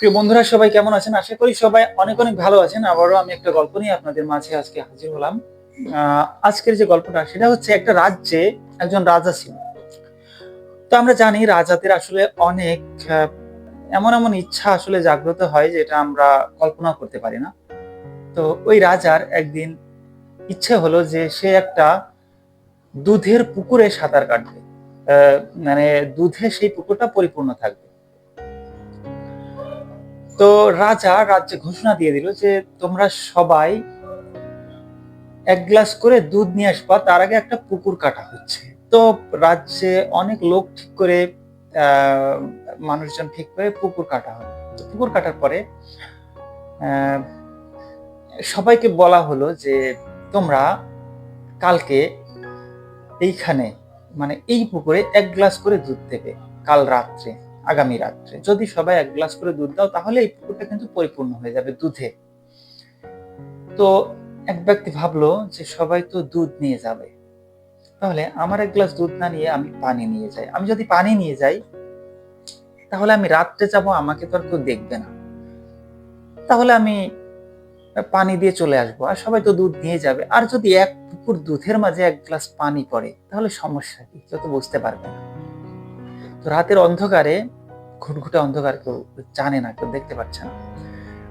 প্রিয় বন্ধুরা, সবাই কেমন আছেন? আশা করি সবাই অনেক অনেক ভালো আছেন। আবারও আমি একটা গল্প নিয়ে আপনাদের মাঝে আজকে হাজির হলাম। আজকের যে গল্পটা, সেটা হচ্ছে একটা রাজ্যে একজন রাজা ছিল। তো আমরা জানি রাজাদের আসলে অনেক এমন এমন ইচ্ছা আসলে জাগ্রত হয় যেটা আমরা কল্পনা করতে পারি না। তো ওই রাজার একদিন ইচ্ছে হলো যে সে একটা দুধের পুকুরে সাঁতার কাটবে। মানে দুধে সেই পুকুরটা পরিপূর্ণ থাকবে। তো রাজা রাজ্যে ঘোষণা দিয়ে দিল যে তোমরা সবাই এক গ্লাস করে দুধ নিয়ে আসবা, তার আগে একটা পুকুর কাটা হচ্ছে। তো রাজ্যে অনেক লোক ঠিক করে মানুষজন ঠিক করে পুকুর কাটা হলো। তো পুকুর কাটার পরে সবাইকে বলা হলো যে তোমরা কালকে এইখানে মানে এই পুকুরে এক গ্লাস করে দুধ দেবে, কাল রাত্রে। আগামী রাত্রে। যদি সবাই এক গ্লাস করে দুধ দাও, তাহলে এই পুকুরটা কিন্তু পরিপূর্ণ হয়ে যাবে দুধে। তো এক ব্যক্তি ভাবলো যে সবাই তো দুধ নিয়ে যাবে। তাহলে আমার এক গ্লাস দুধ না নিয়ে আমি পানি নিয়ে যাই। আমি যদি পানি নিয়ে যাই, তাহলে আমি রাত্রে যাব, আমাকে তো আর কেউ দেখবে না। তাহলে আমি পানি দিয়ে চলে আসব। আর সবাই তো দুধ নিয়ে যাবে। আর যদি এক পুকুর দুধের মাঝে এক গ্লাস পানি পড়ে, তাহলে সমস্যা কি? কেউ তো বুঝতে পারবে না। তো রাতের অন্ধকারে ঘুটঘুটে অন্ধকার কেউ জানে না, কেউ দেখতে পাচ্ছে না।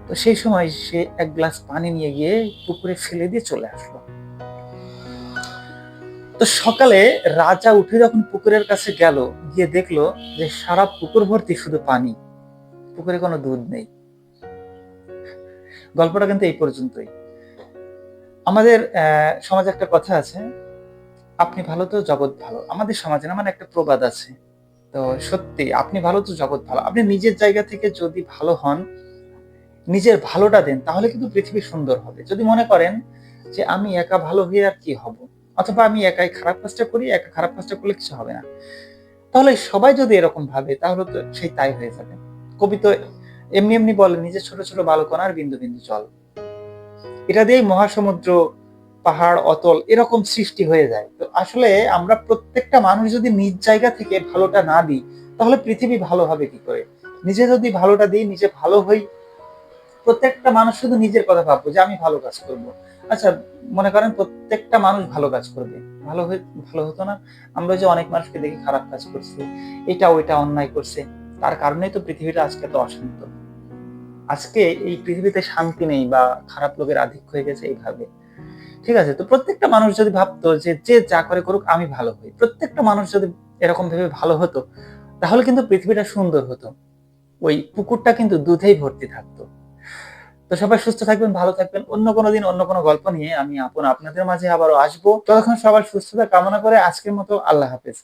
তো সেই সময় সে এক গ্লাস পানি নিয়ে গিয়ে পুকুরে ফেলে দিয়ে চলে আসলো। তো সকালে রাজা উঠে যখন পুকুরের কাছে গেল, গিয়ে দেখল যে সারা পুকুর ভর্তি শুধু পানি, পুকুরে কোনো দুধ নেই। গল্পটা কিন্তু এই পর্যন্তই। আমাদের সমাজে একটা কথা আছে, আপনি ভালো তো জগৎ ভালো। আমাদের সমাজে না মানে একটা প্রবাদ আছে তো সত্যি, আপনি ভালো তো জগৎ ভালো। আপনি নিজের জায়গা থেকে যদি ভালো হন, নিজের ভালোটা দেন, তাহলে কিন্তু পৃথিবী সুন্দর হবে। যদি মনে করেন যে আমি একা ভালো হয়ে আর কি হব? অথবা আমি একাই খারাপ কাজটা করি, একা খারাপ কাজটা করলে কিছু হবে না। তাহলে সবাই যদি এরকম ভাবে, তাহলে তো সেই তাই হয়ে যাবে। কবি তো এমনি এমনি বলে নিজের ছোট ছোট বালকনার বিন্দু বিন্দু জল। এটা দিয়েই মহাসমুদ্র পাহাড়, অতল এরকম সৃষ্টি হয়ে যায়। তো আসলে আমরা প্রত্যেকটা মানুষ যদি নিজ জায়গা থেকে ভালোটা না দিই, তাহলে পৃথিবী ভালো হবে কি করে? নিজে যদি ভালোটা দিই, নিজে ভালো হই, প্রত্যেকটা মানুষ শুধু নিজের কথা ভাববো যে আমি ভালো কাজ করব। আচ্ছা মনে করেন প্রত্যেকটা মানুষ ভালো কাজ করবে। ভালো ভালো হতো না। আমরা যে অনেক মানুষকে দেখি খারাপ কাজ করছে, এটা ওইটা অন্যায় করছে। তার কারণেই তো পৃথিবীটা আজকে তো অশান্ত। আজকে এই পৃথিবীতে শান্তি নেই বা খারাপ লোকের আধিক্য হয়ে গেছে এইভাবে। ঠিক আছে? তো প্রত্যেকটা মানুষ যদি ভাবতো যে যে যা করে করুক, আমি ভালো হই। প্রত্যেকটা মানুষ যদি এরকম ভেবে ভালো হতো, তাহলে কিন্তু পৃথিবীটা সুন্দর হতো। ওই পুকুরটা কিন্তু দুধেই ভর্তি থাকতো। তো সবাই সুস্থ থাকবেন, ভালো থাকবেন। অন্য কোনো দিন অন্য কোনো গল্প নিয়ে আমি আপন আপনাদের মাঝে আবারও আসব। ততক্ষণ সবার সুস্থতা কামনা করে আজকের মতো আল্লাহ হাফেজ।